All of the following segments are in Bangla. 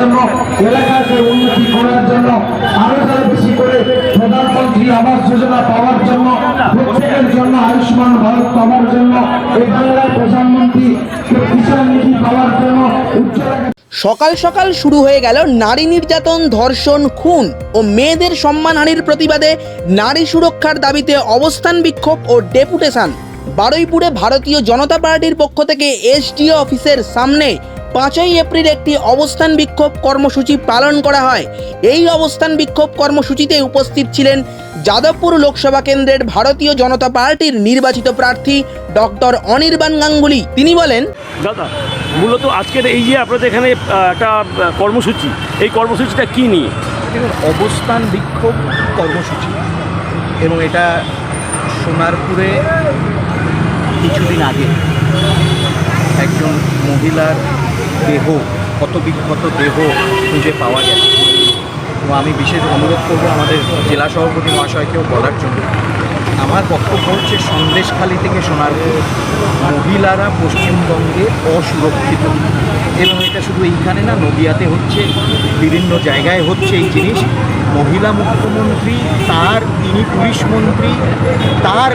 জন্য এলাকাকে উন্নতি করার জন্য, আরও বেশি করে প্রধানমন্ত্রী আবাস যোজনা পাওয়ার জন্য, প্রত্যেকের জন্য আয়ুষ্মান ভারত পাওয়ার জন্য প্রধানমন্ত্রী কিষাণ নিধি পাওয়ার জন্য সকাল সকাল শুরু হয়ে গেল নারী নির্যাতন, ধর্ষণ, খুন ও মেয়েদের সম্মানহানির প্রতিবাদে নারী সুরক্ষার দাবিতে অবস্থান বিক্ষোভ ও ডেপুটেশন। বারুইপুরে ভারতীয় জনতা পার্টির পক্ষ থেকে এসডিও অফিসের সামনে পাঁচই এপ্রিল একটি অবস্থান বিক্ষোভ কর্মসূচি পালন করা হয়। এই অবস্থান বিক্ষোভ কর্মসূচিতে উপস্থিত ছিলেন যাদবপুর লোকসভা কেন্দ্রের ভারতীয় জনতা পার্টির নির্বাচিত প্রার্থী ডক্টর অনির্বাণ গাঙ্গুলি। তিনি বলেন দাদা মূলত আজকের এই যে আপনাদের এখানে একটা কর্মসূচি এই কর্মসূচিটা কী নিয়ে? অবস্থান বিক্ষোভ কর্মসূচি এবং এটা সোনারপুরে কিছুদিন আগে একজন মহিলার দেহ, কত বিক্ষত দেহ খুঁজে পাওয়া গেছে এবং আমি বিশেষ অনুরোধ করব আমাদের জেলা সভাপতি মহাশয়কেও বলার জন্য। আমার বক্তব্য হচ্ছে সন্দেশখালি থেকে সোনারপুর। মহিলারা পশ্চিমবঙ্গে অসুরক্ষিত। এবং এটা শুধু এইখানে না, নদিয়াতে হচ্ছে, বিভিন্ন জায়গায় হচ্ছে এই জিনিস। মহিলা মুখ্যমন্ত্রী, তার তিনি পুলিশ মন্ত্রী, তার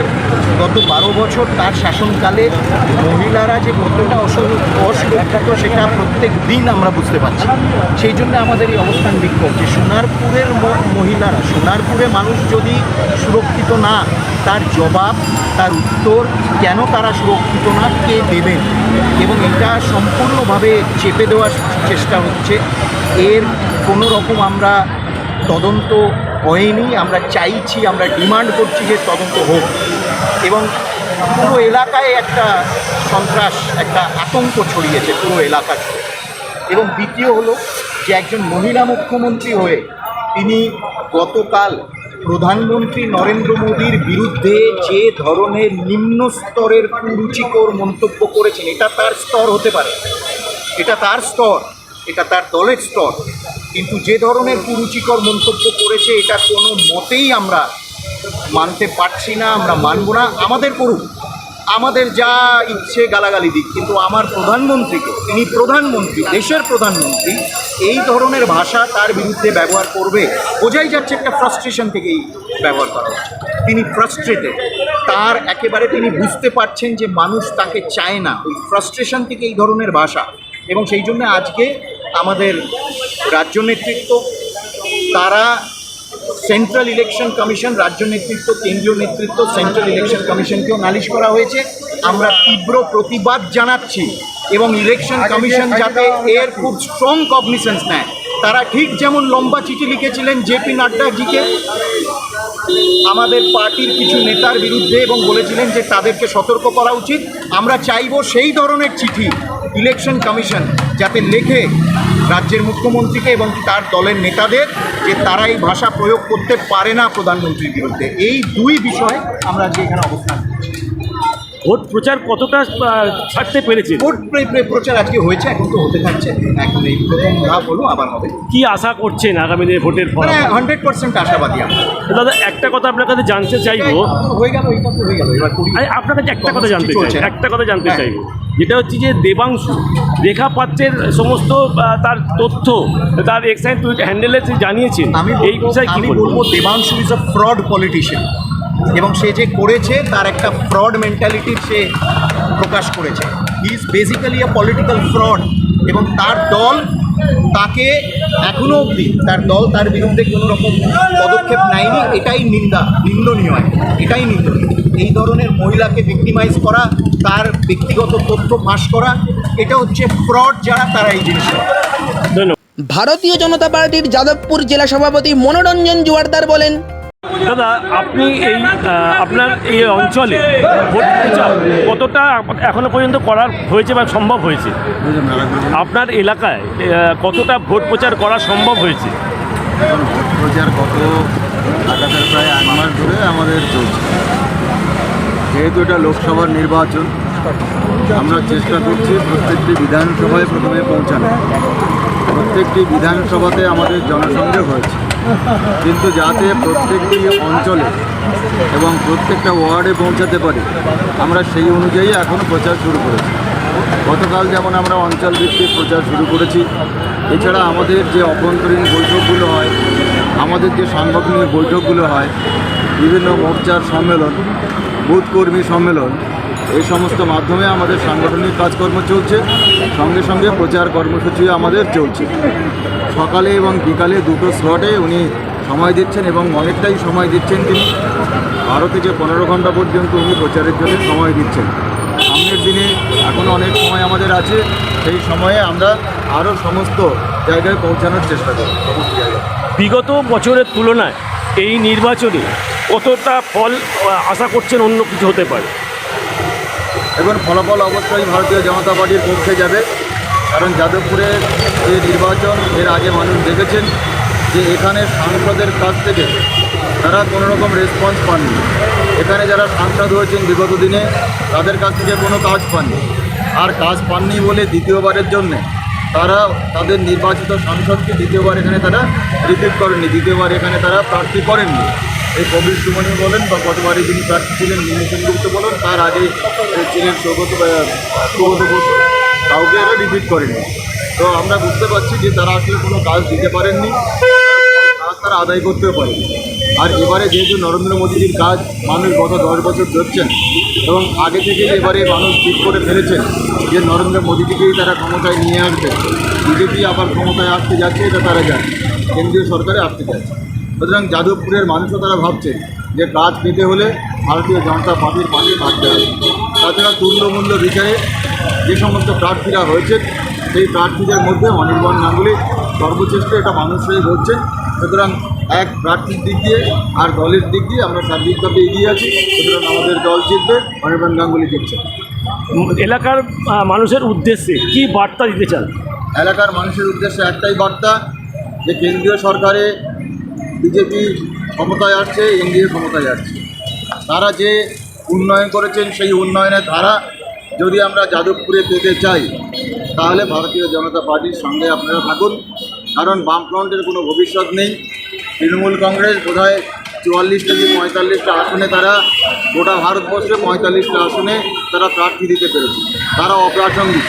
গত বারো বছর তার শাসনকালে মহিলারা যে কতটা অসু- অসুরক্ষিত সেটা প্রত্যেক দিন আমরা বুঝতে পারছি। সেই জন্য আমাদের এই অবস্থান বিক্ষোভ। যে সোনারপুরের মহিলারা, সোনারপুরে মানুষ যদি সুরক্ষিত না, তার জবাব, তার উত্তর কেন তারা সুরক্ষিত না, কে দেবেন? এবং এটা সম্পূর্ণভাবে চেপে দেওয়ার চেষ্টা হচ্ছে। এর কোনো রকম আমরা তদন্ত হয়নি, আমরা চাইছি, আমরা ডিমান্ড করছি যে তদন্ত হোক। এবং পুরো এলাকায় একটা সন্ত্রাস, একটা আতঙ্ক ছড়িয়েছে পুরো এলাকা এবং দ্বিতীয় হলো যে একজন মহিলা মুখ্যমন্ত্রী হয়ে তিনি গতকাল প্রধানমন্ত্রী নরেন্দ্র মোদীর বিরুদ্ধে যে ধরনের নিম্ন স্তরের কুরুচিকর মন্তব্য করেছেন, এটা তার স্তর হতে পারে। এটা তার স্তর। এটা তার দলের স্তর। কিন্তু যে ধরনের কুরুচিকর মন্তব্য করেছে, এটা কোনো মতেই আমরা মানতে পারছি না, আমরা মানব না। আমাদের করুক, আমাদের যা ইচ্ছে গালাগালি দিক। কিন্তু আমার প্রধানমন্ত্রীকে তিনি প্রধানমন্ত্রী, দেশের প্রধানমন্ত্রী, এই ধরনের ভাষা তার বিরুদ্ধে ব্যবহার করবে। বোঝাই যাচ্ছে একটা ফ্রাস্ট্রেশন থেকেই ব্যবহার করা হচ্ছে। তিনি ফ্রাস্ট্রেটেড তার একেবারে তিনি বুঝতে পারছেন যে মানুষ তাকে চায় না। ওই ফ্রাস্ট্রেশন থেকে এই ধরনের ভাষা। এবং সেই জন্য আজকে আমাদের রাজ্য নেতৃত্ব তারা সেন্ট্রাল ইলেকশন কমিশন রাজ্য নেতৃত্ব কেন্দ্রীয় নেতৃত্ব সেন্ট্রাল ইলেকশন কমিশনকেও নালিশ করা হয়েছে। আমরা তীব্র প্রতিবাদ জানাচ্ছি এবং ইলেকশন কমিশন যাতে এর খুব স্ট্রং কগনিসেন্স নেয়। তারা ঠিক যেমন লম্বা চিঠি লিখেছিলেন জেপি নাড্ডাজিকে আমাদের পার্টির কিছু নেতার বিরুদ্ধে এবং বলেছিলেন যে তাদেরকে সতর্ক করা উচিত। আমরা চাইব সেই ধরনের চিঠি ইলেকশন কমিশন যাতে লেখে রাজ্যের মুখ্যমন্ত্রীকে এবং তার দলের নেতাদের যে তারা এই ভাষা প্রয়োগ করতে পারে না প্রধানমন্ত্রীর বিরুদ্ধে। এই দুই বিষয়ে আমরা আজকে এখানে অবস্থান ভোট প্রচার কতটা ছাড়তে পেরেছে? ভোট প্রে- প্রে- প্রচার আজকে হয়েছে এখন তো হতে থাকছে। এখন এই প্রথম ধাপ হলো আবার হবে। কি আশা করছেন আগামী দিনে ভোটের ফল? মানে হান্ড্রেড পার্সেন্ট আশাবাদী আমরা। দাদা একটা কথা আপনার কাছে জানতে চাইব। হয়ে গেল এইটা তো হয়ে গেল এবার আপনার কাছে একটা কথা জানতে চাই একটা কথা জানতে হ্যাঁ। চাইব। যেটা হচ্ছে যে দেবাংশু রেখা পাত্রের সমস্ত তার তথ্য তার এক্সাইট হ্যান্ডেলে জানিয়েছেন আমি এই বিষয়ে কি বলব? Debangshu is a fraud politician এবং সে যে করেছে তার একটা ফ্রড মেন্টালিটির সে প্রকাশ করেছে। He is basically a political fraud এবং তার দল তাকে এখনও অবধি তার দল তার বিরুদ্ধে কোনো রকম পদক্ষেপ নেয়নি এটাই নিন্দা নিন্দনীয়। এটাই নিন্দনীয়। এই ধরনের মহিলাকে ভিক্টিমাইজ করা তার ব্যক্তিগত তথ্য ফাঁস করা এটা হচ্ছে ফ্রড যারা তারা এই ধন্যবাদ। ভারতীয় জনতা পার্টির যাদবপুর জেলা সভাপতি মনোরঞ্জন জোয়ারদার বলেন দাদা, আপনি এই আপনার এই অঞ্চলে ভোট প্রচার কতটা এখনও পর্যন্ত করার হয়েছে বা সম্ভব হয়েছে? আপনার এলাকায় কতটা ভোট প্রচার করা সম্ভব হয়েছে? ভোট প্রচার গত লাগাতার প্রায় এক মাস ধরে আমাদের চলছে। যেহেতু এটা লোকসভার নির্বাচন, আমরা চেষ্টা করছি প্রত্যেকটি বিধানসভায় প্রথমে পৌঁছানো। প্রত্যেকটি বিধানসভাতে আমাদের জনসংযোগ হয়েছে। কিন্তু যাতে প্রত্যেকটি অঞ্চলে এবং প্রত্যেকটা ওয়ার্ডে পৌঁছাতে পারি, আমরা সেই অনুযায়ী এখন প্রচার শুরু করেছি। গতকাল যেমন আমরা অঞ্চল ভিত্তিক প্রচার শুরু করেছি, এছাড়া আমাদের যে অভ্যন্তরীণ বৈঠকগুলো হয়, আমাদের যে সাংগঠনিক বৈঠকগুলো হয়, বিভিন্ন মোর্চার সম্মেলন, বুথ কর্মী সম্মেলন, এই সমস্ত মাধ্যমে আমাদের সাংগঠনিক কাজকর্ম চলছে, সঙ্গে সঙ্গে প্রচার কর্মসূচি আমাদের চলছে। সকালে এবং বিকালে দুটো স্লটে উনি সময় দিচ্ছেন এবং অনেকটাই সময় দিচ্ছেন তিনি। বারো থেকে পনেরো ঘণ্টা পর্যন্ত উনি প্রচারের জন্য সময় দিচ্ছেন। সামনের দিনে এখনও অনেক সময় আমাদের আছে সেই সময়ে আমরা আরও সমস্ত জায়গায় পৌঁছানোর চেষ্টা করব। সমস্ত জায়গায় বিগত বছরের তুলনায় এই নির্বাচনে কতটা ফল আশা করছেন অন্য কিছু হতে পারে? এখন ফলাফল অবশ্যই ভারতীয় জনতা পার্টির পক্ষে যাবে। কারণ যাদবপুরের যে নির্বাচন এর আগে মানুষ দেখেছেন যে এখানে সাংসদের কাছ থেকে তারা কোনো রকম রেসপন্স পাননি। এখানে যারা সাংসদ হয়েছেন বিগত দিনে, তাদের কাছ থেকে কোনো কাজ পাননি। আর কাজ পাননি বলে দ্বিতীয়বারের জন্যে তারা তাদের নির্বাচিত সাংসদকে দ্বিতীয়বার এখানে তারা রিপিট করেননি, দ্বিতীয়বার এখানে তারা প্রার্থী করেননি। এই কবির সুমনি বলেন বা গতবারে যিনি প্রার্থী ছিলেন নিমিষণ গুপ্ত বলেন, তার আগে ছিলেন সৌগত সৌগত বসু কাউকে এরা রিপিট করেনি। তো আমরা বুঝতে পারছি যে তারা আসলে কোনো কাজ দিতে পারেননি কাজ তারা আদায় করতেও পারেনি। আর এবারে যেহেতু নরেন্দ্র মোদীজির কাজ মানুষ গত দশ বছর ধরছেন এবং আগে থেকে এবারে মানুষ ঠিক করে ফেলেছেন যে নরেন্দ্র মোদীজিকেই তারা ক্ষমতায় নিয়ে আসবে, বিজেপি আবার ক্ষমতায় আসতে যাচ্ছে, এটা তারা জানে। কেন্দ্রীয় সরকারে আসতে যাচ্ছে। সুতরাং যাদবপুরের মানুষও তারা ভাবছে যে কাজ পেতে হলে ভারতীয় জনতা পার্টির পাশে থাকতে হবে। তাছাড়া তুল্যমূল্য বিচারে যে সমস্ত প্রার্থীরা হয়েছে সেই প্রার্থীদের মধ্যে অনির্বাণ গাঙ্গুলি সর্বশ্রেষ্ঠ এটা মানুষ হয়ে বলছেন সুতরাং এক প্রার্থীর দিক দিয়ে আর দলের দিক দিয়ে আমরা সার্বিকভাবে এগিয়ে আছি। সুতরাং আমাদের দল জিতবে অনির্বাণ গাঙ্গুলি জিতছে। এলাকার মানুষের উদ্দেশ্যে কি বার্তা দিতে চান? এলাকার মানুষের উদ্দেশ্যে একটাই বার্তা যে কেন্দ্রীয় সরকারে বিজেপি ক্ষমতায় আসছে এনডিএ ক্ষমতায় আসছে। তারা যে উন্নয়ন করেছেন সেই উন্নয়নের ধারা যদি আমরা যাদবপুরে পেতে চাই, তাহলে ভারতীয় জনতা পার্টির সঙ্গে আপনারা থাকুন। কারণ বামফ্রন্টের কোনো ভবিষ্যৎ নেই। তৃণমূল কংগ্রেস বোধহয় চুয়াল্লিশ থেকে পঁয়তাল্লিশটা আসনে তারা, গোটা ভারতবর্ষে পঁয়তাল্লিশটা আসনে তারা প্রার্থী দিতে পেরেছে। তারা অপ্রাসঙ্গিক।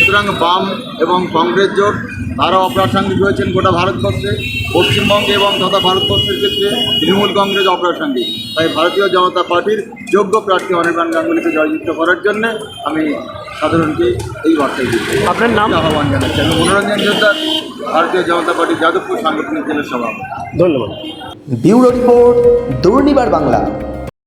সুতরাং বাম এবং কংগ্রেস জোট তারা অপ্রাসঙ্গিক হয়েছেন গোটা ভারতবর্ষে পশ্চিমবঙ্গে এবং তথা ভারতবর্ষের ক্ষেত্রে তৃণমূল কংগ্রেস অপ্রাসঙ্গিক। তাই ভারতীয় জনতা পার্টির যোগ্য প্রার্থী অনির্বাণ গাঙ্গুলিকে জয়যুক্ত করার জন্য আমি সাধারণকে এই বার্তাই দিচ্ছি। আপনার নাম? আহ্বান জানাচ্ছি। আমি মনোরঞ্জন যোদ্ধা ভারতীয় জনতা পার্টি যাদবপুর সাংগঠনিক জেলার সভাপতি। ধন্যবাদ। Bureau report Durnibar Bangla.